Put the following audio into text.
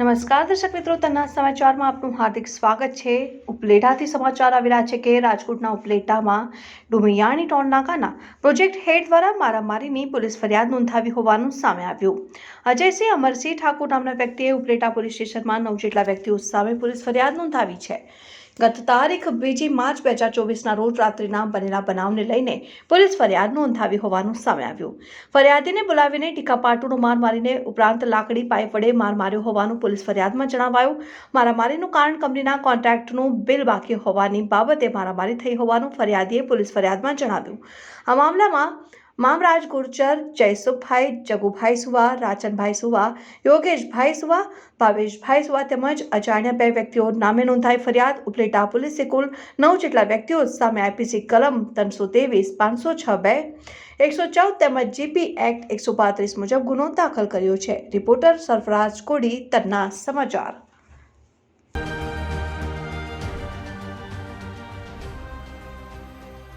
નમસ્કાર, દર્શક મિત્રો. તના સમાચારમાં આપનું હાર્દિક સ્વાગત છે. ઉપલેટાથી સમાચાર આવી રહ્યા છે કે રાજકોટના ઉપલેટામાં ડુમિયાણી ટોલ નાકાના પ્રોજેક્ટ હેડ દ્વારા મારામારીની પોલીસ ફરિયાદ નોંધાવી હોવાનું સામે આવ્યું. અજયસિંહ અમરસિંહ ઠાકોર નામના વ્યક્તિએ ઉપલેટા પોલીસ સ્ટેશનમાં નવ જેટલા વ્યક્તિઓ સામે પોલીસ ફરિયાદ નોંધાવી છે. ગત તારીખ બીજી માર્ચ બે હજાર ચોવીસના રોજ રાત્રિના બનેલા બનાવને લઈને પોલીસ ફરિયાદ નોંધાવી હોવાનું સામે આવ્યું. ફરિયાદીને બોલાવીને ટીકાપાટુનો માર મારીને ઉપરાંત લાકડી પાઇપ વડે માર માર્યો હોવાનું પોલીસ ફરિયાદમાં જણાવાયું. મારામારીનું કારણ કંપનીના કોન્ટ્રાક્ટનું બિલ બાકી હોવાની બાબતે મારામારી થઈ હોવાનું ફરિયાદીએ પોલીસ ફરિયાદમાં જણાવ્યું. આ મામલામાં મામરાજ ગુર્જર, જયસુખભાઈ, જગુભાઈ સુવા, રાચનભાઈ સુવા, યોગેશભાઈ સુવા, ભાવેશભાઈ સુવા તેમજ અજાણ્યા બે વ્યક્તિઓ નામે નોંધાઈ ફરિયાદ. ઉપલેટા પોલીસે કુલ નવ જેટલા વ્યક્તિઓ સામે આઈપીસી કલમ ત્રણસો ત્રેવીસ, પાંચસો છ બે, એકસો ચૌદ તેમજ જીપી એક્ટ એકસો પાંત્રીસ મુજબ ગુનો દાખલ કર્યો છે. રિપોર્ટર સરફરાજ કોડી, તન્ના સમાચાર.